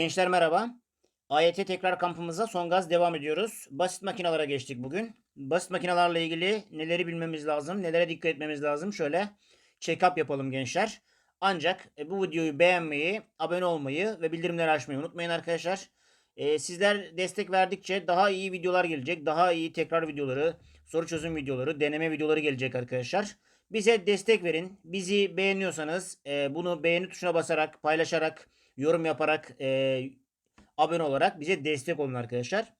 Gençler merhaba. AYT tekrar kampımıza son gaz devam ediyoruz. Basit makinalara geçtik bugün. Basit makinalarla ilgili neleri bilmemiz lazım, nelere dikkat etmemiz lazım şöyle check-up yapalım gençler. Ancak e, bu videoyu beğenmeyi, abone olmayı ve bildirimleri açmayı unutmayın arkadaşlar. E, sizler destek verdikçe daha iyi videolar gelecek. Daha iyi tekrar videoları, soru çözüm videoları, deneme videoları gelecek arkadaşlar. Bize destek verin. Bizi beğeniyorsanız e, bunu beğeni tuşuna basarak, paylaşarak, yorum yaparak, e, abone olarak bize destek olun arkadaşlar.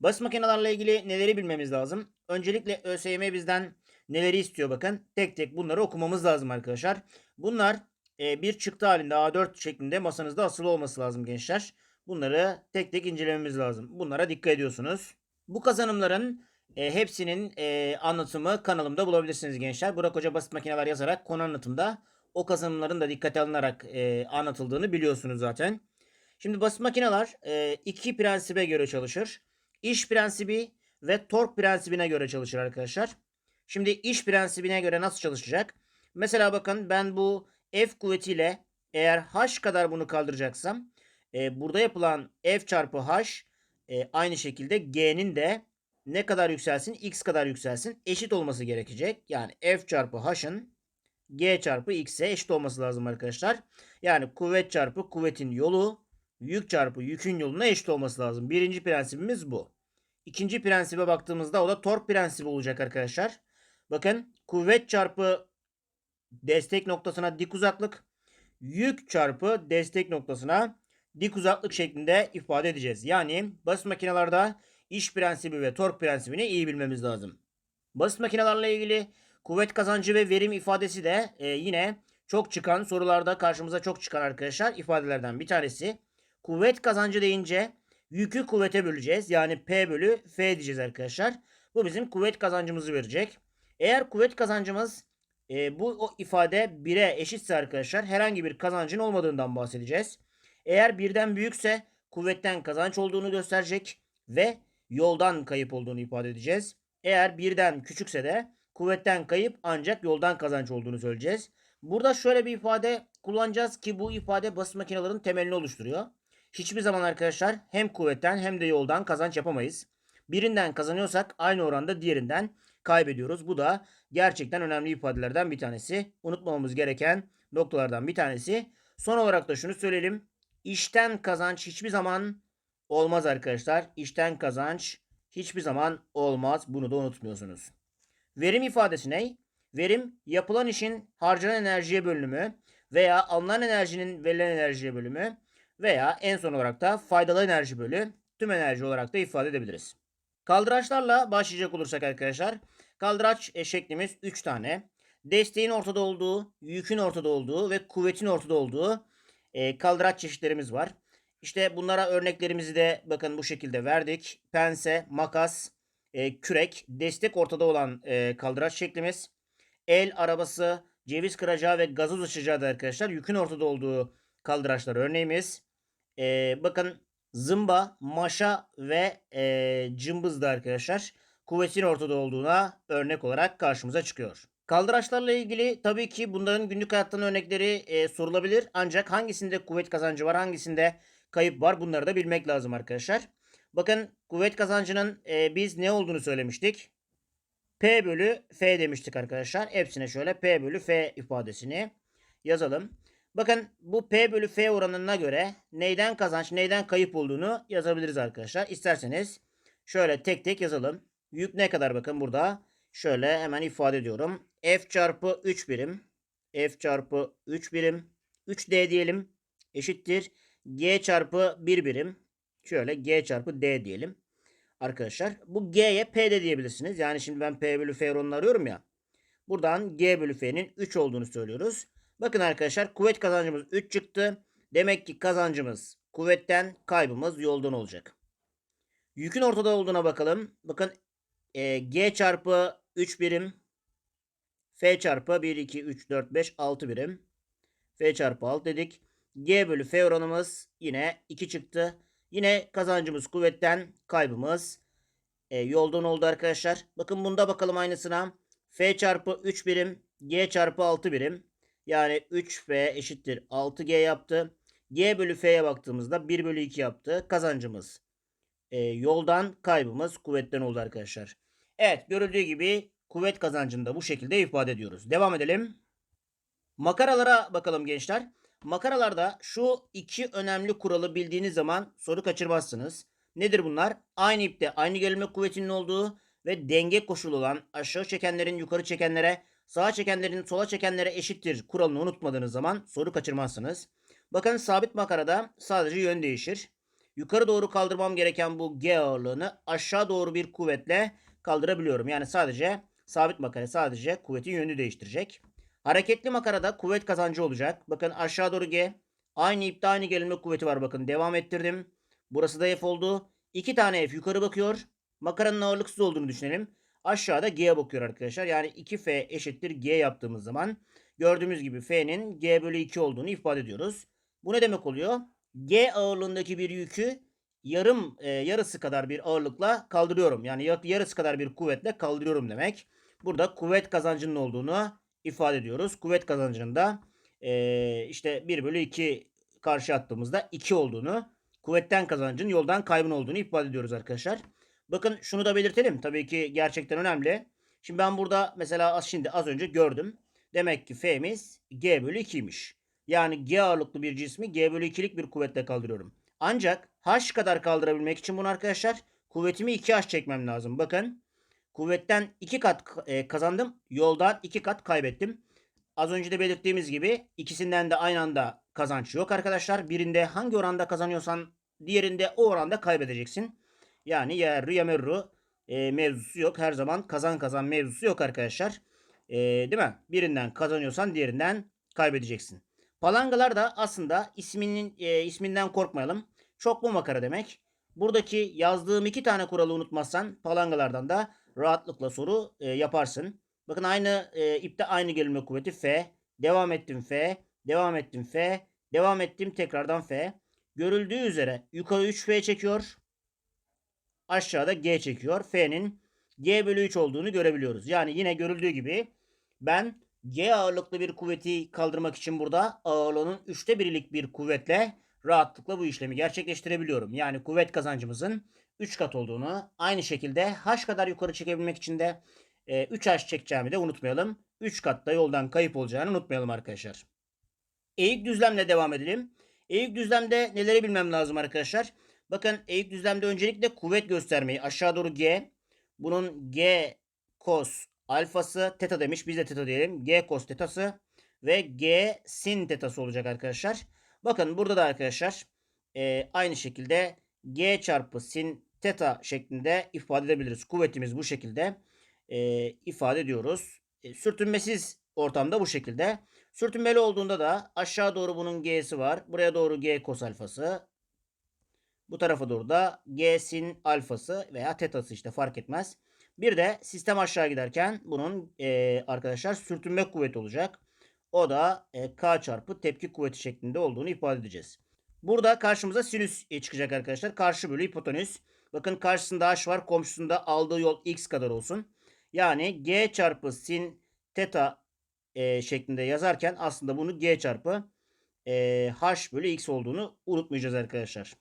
Basit makinelerle ilgili neleri bilmemiz lazım? Öncelikle ÖSYM bizden neleri istiyor bakın. Tek tek bunları okumamız lazım arkadaşlar. Bunlar e, bir çıktı halinde A4 şeklinde masanızda asılı olması lazım gençler. Bunları tek tek incelememiz lazım. Bunlara dikkat ediyorsunuz. Bu kazanımların e, hepsinin e, anlatımı kanalımda bulabilirsiniz gençler. Burak Hoca basit makineler yazarak konu anlatımda o kazanımların da dikkate alınarak e, anlatıldığını biliyorsunuz zaten. Şimdi basit makineler e, iki prensibe göre çalışır. İş prensibi ve tork prensibine göre çalışır arkadaşlar. Şimdi iş prensibine göre nasıl çalışacak? Mesela bakın ben bu F kuvvetiyle eğer H kadar bunu kaldıracaksam e, burada yapılan F çarpı H e, aynı şekilde G'nin de ne kadar yükselsin? X kadar yükselsin. Eşit olması gerekecek. Yani F çarpı H'ın G çarpı X'e eşit olması lazım arkadaşlar. Yani kuvvet çarpı kuvvetin yolu yük çarpı yükün yoluna eşit olması lazım. Birinci prensibimiz bu. İkinci prensibe baktığımızda o da tork prensibi olacak arkadaşlar. Bakın kuvvet çarpı destek noktasına dik uzaklık yük çarpı destek noktasına dik uzaklık şeklinde ifade edeceğiz. Yani basit makinelerde iş prensibi ve tork prensibini iyi bilmemiz lazım. Basit makinelerle ilgili kuvvet kazancı ve verim ifadesi de e, yine çok çıkan sorularda karşımıza çok çıkan arkadaşlar ifadelerden bir tanesi. Kuvvet kazancı deyince yükü kuvvete böleceğiz. Yani P bölü F diyeceğiz arkadaşlar. Bu bizim kuvvet kazancımızı verecek. Eğer kuvvet kazancımız e, bu o ifade 1'e eşitse arkadaşlar herhangi bir kazancın olmadığından bahsedeceğiz. Eğer birden büyükse kuvvetten kazanç olduğunu gösterecek ve yoldan kayıp olduğunu ifade edeceğiz. Eğer birden küçükse de kuvvetten kayıp ancak yoldan kazanç olduğunu söyleyeceğiz. Burada şöyle bir ifade kullanacağız ki bu ifade basit makinelerin temelini oluşturuyor. Hiçbir zaman arkadaşlar hem kuvvetten hem de yoldan kazanç yapamayız. Birinden kazanıyorsak aynı oranda diğerinden kaybediyoruz. Bu da gerçekten önemli ifadelerden bir tanesi. Unutmamamız gereken noktalardan bir tanesi. Son olarak da şunu söyleyelim. İşten kazanç hiçbir zaman olmaz arkadaşlar. İşten kazanç hiçbir zaman olmaz. Bunu da unutmuyorsunuz. Verim ifadesi ne? Verim yapılan işin harcanan enerjiye bölünümü veya alınan enerjinin verilen enerjiye bölümü veya en son olarak da faydalı enerji bölü tüm enerji olarak da ifade edebiliriz. Kaldıraçlarla başlayacak olursak arkadaşlar. Kaldıraç şeklimiz 3 tane. Desteğin ortada olduğu, yükün ortada olduğu ve kuvvetin ortada olduğu e, kaldıraç çeşitlerimiz var. İşte bunlara örneklerimizi de bakın bu şekilde verdik. Pense, makas, e, kürek, destek ortada olan e, kaldıraç şeklimiz. El arabası, ceviz kıracağı ve gazoz açacağı da arkadaşlar yükün ortada olduğu kaldıraçlar örneğimiz. E, bakın zımba, maşa ve e, cımbız da arkadaşlar kuvvetin ortada olduğuna örnek olarak karşımıza çıkıyor. Kaldıraçlarla ilgili tabii ki bunların günlük hayattan örnekleri e, sorulabilir. Ancak hangisinde kuvvet kazancı var, hangisinde kayıp var bunları da bilmek lazım arkadaşlar. Bakın kuvvet kazancının e, biz ne olduğunu söylemiştik. P bölü F demiştik arkadaşlar. Hepsine şöyle P bölü F ifadesini yazalım. Bakın bu P bölü F oranına göre neyden kazanç neyden kayıp olduğunu yazabiliriz arkadaşlar. İsterseniz şöyle tek tek yazalım. Yük ne kadar bakın burada. Şöyle hemen ifade ediyorum. F çarpı 3 birim. F çarpı 3 birim. 3D diyelim. Eşittir. G çarpı 1 birim. Şöyle G çarpı D diyelim. Arkadaşlar bu G'ye P de diyebilirsiniz. Yani şimdi ben P bölü F oranını arıyorum ya. Buradan G bölü F'nin 3 olduğunu söylüyoruz. Bakın arkadaşlar kuvvet kazancımız 3 çıktı. Demek ki kazancımız kuvvetten kaybımız yoldan olacak. Yükün ortada olduğuna bakalım. Bakın e, G çarpı 3 birim. F çarpı 1, 2, 3, 4, 5, 6 birim. F çarpı 6 dedik. G bölü F oranımız yine 2 çıktı. Yine kazancımız kuvvetten kaybımız e, yoldan oldu arkadaşlar. Bakın bunda bakalım aynısına. F çarpı 3 birim. G çarpı 6 birim. Yani 3F eşittir 6G yaptı. G bölü F'ye baktığımızda 1 bölü 2 yaptı. Kazancımız e, yoldan kaybımız kuvvetten oldu arkadaşlar. Evet görüldüğü gibi kuvvet kazancını da bu şekilde ifade ediyoruz. Devam edelim. Makaralara bakalım gençler. Makaralarda şu iki önemli kuralı bildiğiniz zaman soru kaçırmazsınız. Nedir bunlar? Aynı ipte aynı gerilme kuvvetinin olduğu ve denge koşulu olan aşağı çekenlerin yukarı çekenlere, sağa çekenlerin sola çekenlere eşittir kuralını unutmadığınız zaman soru kaçırmazsınız. Bakın sabit makarada sadece yön değişir. Yukarı doğru kaldırmam gereken bu G ağırlığını aşağı doğru bir kuvvetle kaldırabiliyorum. Yani sadece sabit makara sadece kuvvetin yönünü değiştirecek. Hareketli makarada kuvvet kazancı olacak. Bakın aşağı doğru G. Aynı ipte aynı gerilme kuvveti var. Bakın devam ettirdim. Burası da F oldu. İki tane F yukarı bakıyor. Makaranın ağırlıksız olduğunu düşünelim. Aşağıda G'ye bakıyor arkadaşlar. Yani 2F eşittir G yaptığımız zaman gördüğümüz gibi F'nin G bölü 2 olduğunu ifade ediyoruz. Bu ne demek oluyor? G ağırlığındaki bir yükü yarım e, yarısı kadar bir ağırlıkla kaldırıyorum. Yani yarısı kadar bir kuvvetle kaldırıyorum demek. Burada kuvvet kazancının olduğunu ifade ediyoruz. Kuvvet kazancında e, işte 1 bölü 2 karşı attığımızda 2 olduğunu, kuvvetten kazancın yoldan kaybın olduğunu ifade ediyoruz arkadaşlar. Bakın şunu da belirtelim. Tabii ki gerçekten önemli. Şimdi ben burada mesela şimdi az önce gördüm. Demek ki F'miz G bölü 2'ymiş. Yani G ağırlıklı bir cismi G bölü 2'lik bir kuvvetle kaldırıyorum. Ancak H kadar kaldırabilmek için bunu arkadaşlar kuvvetimi 2H çekmem lazım. Bakın kuvvetten 2 kat e, kazandım. Yoldan 2 kat kaybettim. Az önce de belirttiğimiz gibi ikisinden de aynı anda kazanç yok arkadaşlar. Birinde hangi oranda kazanıyorsan diğerinde o oranda kaybedeceksin. Yani ya ya merru e, mevzusu yok. Her zaman kazan kazan mevzusu yok arkadaşlar. E, değil mi? Birinden kazanıyorsan diğerinden kaybedeceksin. Palangalar da aslında isminin e, isminden korkmayalım. Çoklu makara demek. Buradaki yazdığım iki tane kuralı unutmazsan palangalardan da rahatlıkla soru e, yaparsın. Bakın aynı e, ipte aynı gerilme kuvveti F. Devam ettim F. Devam ettim F. Devam ettim tekrardan F. Görüldüğü üzere yukarı 3F çekiyor. Aşağıda G çekiyor. F'nin G bölü 3 olduğunu görebiliyoruz. Yani yine görüldüğü gibi ben G ağırlıklı bir kuvveti kaldırmak için burada ağırlığının 3'te birilik bir kuvvetle rahatlıkla bu işlemi gerçekleştirebiliyorum. Yani kuvvet kazancımızın 3 kat olduğunu aynı şekilde H kadar yukarı çekebilmek için de e, 3H çekeceğimi de unutmayalım. 3 katta yoldan kayıp olacağını unutmayalım arkadaşlar. Eğik düzlemle devam edelim. Eğik düzlemde neleri bilmem lazım arkadaşlar. Bakın eğik düzlemde öncelikle kuvvet göstermeyi aşağı doğru G. Bunun G cos alfası teta demiş. Biz de teta diyelim. G cos tetası ve G sin tetası olacak arkadaşlar. Bakın burada da arkadaşlar e, aynı şekilde G çarpı sin teta şeklinde ifade edebiliriz. Kuvvetimiz bu şekilde e, ifade ediyoruz. E, sürtünmesiz ortamda bu şekilde. Sürtünmeli olduğunda da aşağı doğru bunun G'si var. Buraya doğru G cos alfası. Bu tarafa doğru da G sin alfası veya tetası işte fark etmez. Bir de sistem aşağı giderken bunun e, arkadaşlar sürtünme kuvveti olacak. O da e, K çarpı tepki kuvveti şeklinde olduğunu ifade edeceğiz. Burada karşımıza sinüs e, çıkacak arkadaşlar. Karşı bölü hipotenüs. Bakın karşısında H var. Komşusunda aldığı yol X kadar olsun. Yani G çarpı sin teta e, şeklinde yazarken aslında bunu G çarpı e, H bölü X olduğunu unutmayacağız arkadaşlar.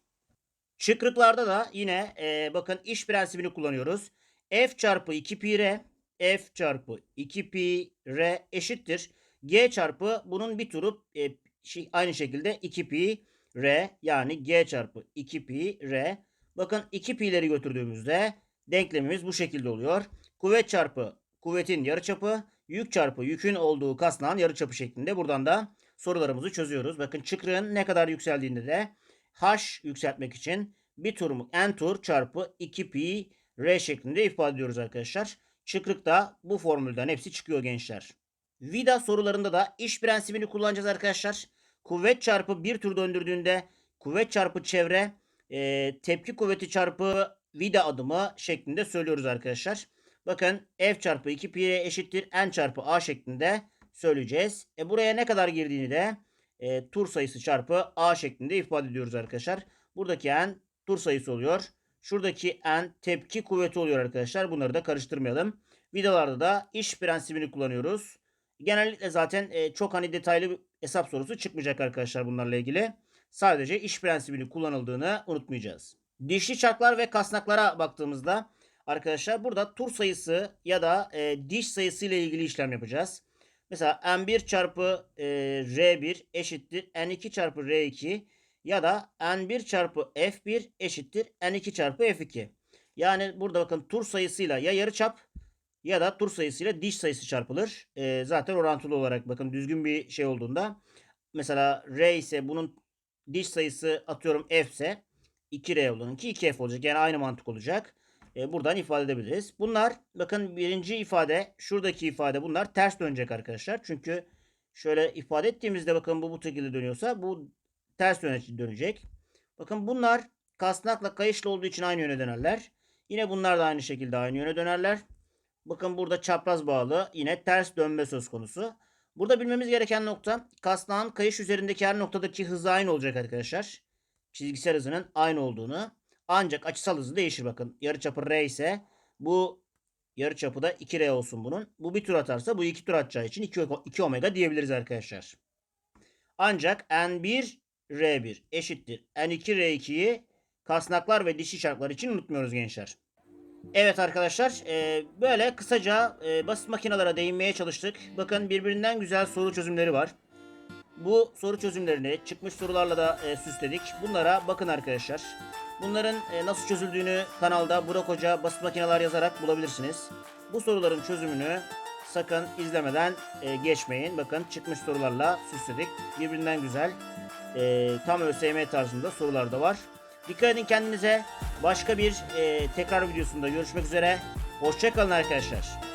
Çıkrıklarda da yine e, bakın iş prensibini kullanıyoruz. F çarpı 2 pi r F çarpı 2 pi r eşittir. G çarpı bunun bir turu e, şey, aynı şekilde 2 pi r yani G çarpı 2 pi r. Bakın 2 pi'leri götürdüğümüzde denklemimiz bu şekilde oluyor. Kuvvet çarpı kuvvetin yarıçapı, yük çarpı yükün olduğu kasnağın yarıçapı şeklinde. Buradan da sorularımızı çözüyoruz. Bakın çıkrığın ne kadar yükseldiğinde de h yükseltmek için bir tur n tur çarpı 2 pi r şeklinde ifade ediyoruz arkadaşlar. Çıkrıkta bu formülden hepsi çıkıyor gençler. Vida sorularında da iş prensibini kullanacağız arkadaşlar. Kuvvet çarpı bir tur döndürdüğünde kuvvet çarpı çevre e, tepki kuvveti çarpı vida adımı şeklinde söylüyoruz arkadaşlar. Bakın F çarpı 2 pi eşittir N çarpı A şeklinde söyleyeceğiz. E buraya ne kadar girdiğini de e, tur sayısı çarpı A şeklinde ifade ediyoruz arkadaşlar. Buradaki N tur sayısı oluyor. Şuradaki N tepki kuvveti oluyor arkadaşlar. Bunları da karıştırmayalım. Vidalarda da iş prensibini kullanıyoruz. Genellikle zaten e, çok hani detaylı bir hesap sorusu çıkmayacak arkadaşlar bunlarla ilgili. Sadece iş prensibini kullanıldığını unutmayacağız. Dişli çarklar ve kasnaklara baktığımızda arkadaşlar burada tur sayısı ya da e, diş sayısı ile ilgili işlem yapacağız. Mesela n1 çarpı e, r1 eşittir n2 çarpı r2 ya da n1 çarpı f1 eşittir n2 çarpı f2. Yani burada bakın tur sayısıyla ya yarıçap ya da tur sayısıyla diş sayısı çarpılır. E, zaten orantılı olarak bakın düzgün bir şey olduğunda mesela r ise bunun diş sayısı atıyorum f ise 2r olduğununki 2f olacak. Yani aynı mantık olacak. E, buradan ifade edebiliriz. Bunlar bakın birinci ifade şuradaki ifade bunlar ters dönecek arkadaşlar. Çünkü şöyle ifade ettiğimizde bakın bu bu şekilde dönüyorsa bu ters dönecek. Bakın bunlar kasnakla kayışla olduğu için aynı yöne dönerler. Yine bunlar da aynı şekilde aynı yöne dönerler. Bakın burada çapraz bağlı yine ters dönme söz konusu. Burada bilmemiz gereken nokta kasnağın kayış üzerindeki her noktadaki hızı aynı olacak arkadaşlar. Çizgisel hızının aynı olduğunu. Ancak açısal hızı değişir bakın. Yarıçapı R ise bu yarıçapı da 2R olsun bunun. Bu bir tur atarsa bu 2 tur atacağı için 2, 2 omega diyebiliriz arkadaşlar. Ancak N1 R1 eşittir. N2 R2'yi kasnaklar ve dişi çarklar için unutmuyoruz gençler. Evet arkadaşlar e, böyle kısaca e, basit makinalara değinmeye çalıştık. Bakın birbirinden güzel soru çözümleri var. Bu soru çözümlerini çıkmış sorularla da e, süsledik. Bunlara bakın arkadaşlar. Bunların e, nasıl çözüldüğünü kanalda Burak Hoca basit makineler yazarak bulabilirsiniz. Bu soruların çözümünü sakın izlemeden geçmeyin. Bakın çıkmış sorularla süsledik. Birbirinden güzel tam ÖSYM tarzında sorular da var. Dikkat edin kendinize. Başka bir e, tekrar videosunda görüşmek üzere. Hoşçakalın arkadaşlar.